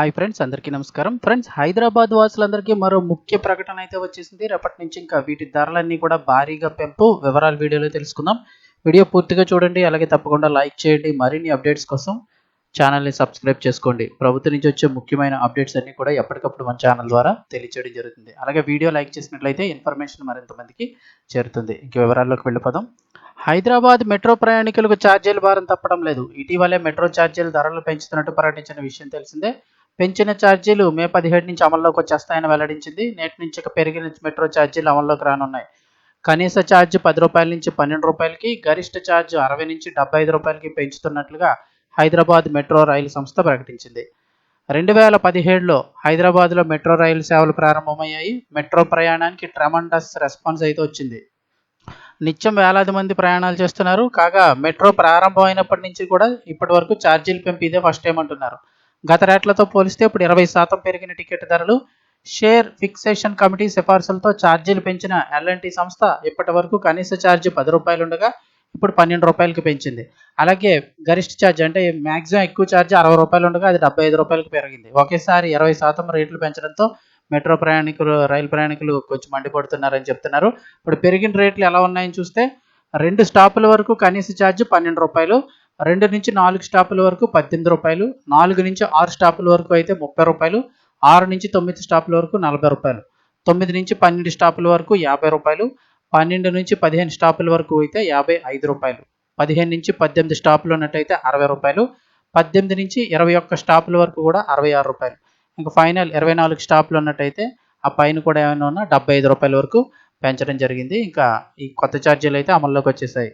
Hi friends అందరికీ నమస్కారం. Friends Hyderabad వాసులందరికీ మరో ముఖ్య ప్రకటన అయితే వచ్చేసింది. రేపటి నుంచి ఇంకా వీటి ధరలన్నీ కూడా భారీగా పెంపు. వివరాలు వీడియోలో తెలుసుకుందాం. వీడియో పూర్తిగా చూడండి. అలాగే తప్పకుండా లైక్ చేయండి. మరిన్ని అప్డేట్స్ కోసం ఛానల్ని సబ్స్క్రైబ్ చేసుకోండి. ప్రభుత్వం నుంచి వచ్చే ముఖ్యమైన అప్డేట్స్ అన్ని కూడా ఎప్పటికప్పుడు మన ఛానల్ ద్వారా తెలియచేయడం జరుగుతుంది. అలాగే వీడియో లైక్ చేసినట్లయితే ఇన్ఫర్మేషన్ మరింత మందికి చేరుతుంది. ఇంక వివరాల్లోకి వెళ్ళిపోదాం. హైదరాబాద్ మెట్రో ప్రయాణికులకు ఛార్జీల భారం తప్పడం లేదు. ఇటీవలే మెట్రో ఛార్జీల ధరలు పెంచుతున్నట్టు ప్రకటించిన విషయం తెలిసిందే. పెంచిన ఛార్జీలు మే పదిహేడు నుంచి అమల్లోకి వచ్చేస్తాయని వెల్లడించింది. నేటి నుంచి ఇక పెరిగిన మెట్రో ఛార్జీలు అమల్లోకి రానున్నాయి. కనీస ఛార్జ్ పది రూపాయల నుంచి పన్నెండు రూపాయలకి గరిష్ట ఛార్జ్ అరవై నుంచి డెబ్బై ఐదు రూపాయలకి పెంచుతున్నట్లుగా హైదరాబాద్ మెట్రో రైలు సంస్థ ప్రకటించింది. రెండు వేల పదిహేడులో హైదరాబాద్లో మెట్రో రైలు సేవలు ప్రారంభమయ్యాయి. మెట్రో ప్రయాణానికి ట్రమండస్ రెస్పాన్స్ అయితే వచ్చింది. నిత్యం వేలాది మంది ప్రయాణాలు చేస్తున్నారు. కాగా మెట్రో ప్రారంభమైనప్పటి నుంచి కూడా ఇప్పటి వరకు ఛార్జీలు పెంపు ఇదే ఫస్ట్ టైం అంటున్నారు. గత రేట్లతో పోలిస్తే ఇప్పుడు ఇరవై శాతం పెరిగిన టికెట్ ధరలు షేర్ ఫిక్సేషన్ కమిటీ సిఫార్సులతో ఛార్జీలు పెంచిన ఎల్ఎన్టీ సంస్థ ఇప్పటి వరకు కనీస ఛార్జ్ పది రూపాయలు ఉండగా ఇప్పుడు పన్నెండు రూపాయలకి పెంచింది. అలాగే గరిష్ట ఛార్జ్ అంటే మ్యాక్సిమం ఎక్కువ ఛార్జ్ అరవై రూపాయలు ఉండగా అది డెబ్బై ఐదు రూపాయలకు పెరిగింది. ఒకేసారి ఇరవై శాతం రేట్లు పెంచడంతో మెట్రో ప్రయాణికులు రైలు ప్రయాణికులు కొంచెం మండిపడుతున్నారని చెప్తున్నారు. ఇప్పుడు పెరిగిన రేట్లు ఎలా ఉన్నాయని చూస్తే రెండు స్టాపుల వరకు కనీస ఛార్జ్ పన్నెండు రూపాయలు రెండు నుంచి నాలుగు స్టాపుల వరకు పద్దెనిమిది రూపాయలు నాలుగు నుంచి ఆరు స్టాపుల వరకు అయితే ముప్పై రూపాయలు ఆరు నుంచి తొమ్మిది స్టాపుల వరకు నలభై రూపాయలు. తొమ్మిది నుంచి పన్నెండు స్టాపుల వరకు యాభై రూపాయలు పన్నెండు నుంచి పదిహేను స్టాపుల వరకు అయితే యాభై ఐదు రూపాయలు. పదిహేను నుంచి పద్దెనిమిది స్టాపులు ఉన్నట్టయితే అరవై రూపాయలు పద్దెనిమిది నుంచి ఇరవై ఒక్క స్టాపుల వరకు కూడా అరవై ఆరు రూపాయలు. ఇంకా ఫైనల్ ఇరవై నాలుగు స్టాపులు ఉన్నట్టయితే ఆ పైన కూడా ఏమైనా ఉన్నా డెబ్బై ఐదు రూపాయల వరకు పెంచడం జరిగింది. ఇంకా ఈ కొత్త ఛార్జీలు అయితే అమల్లోకి వచ్చేసాయి.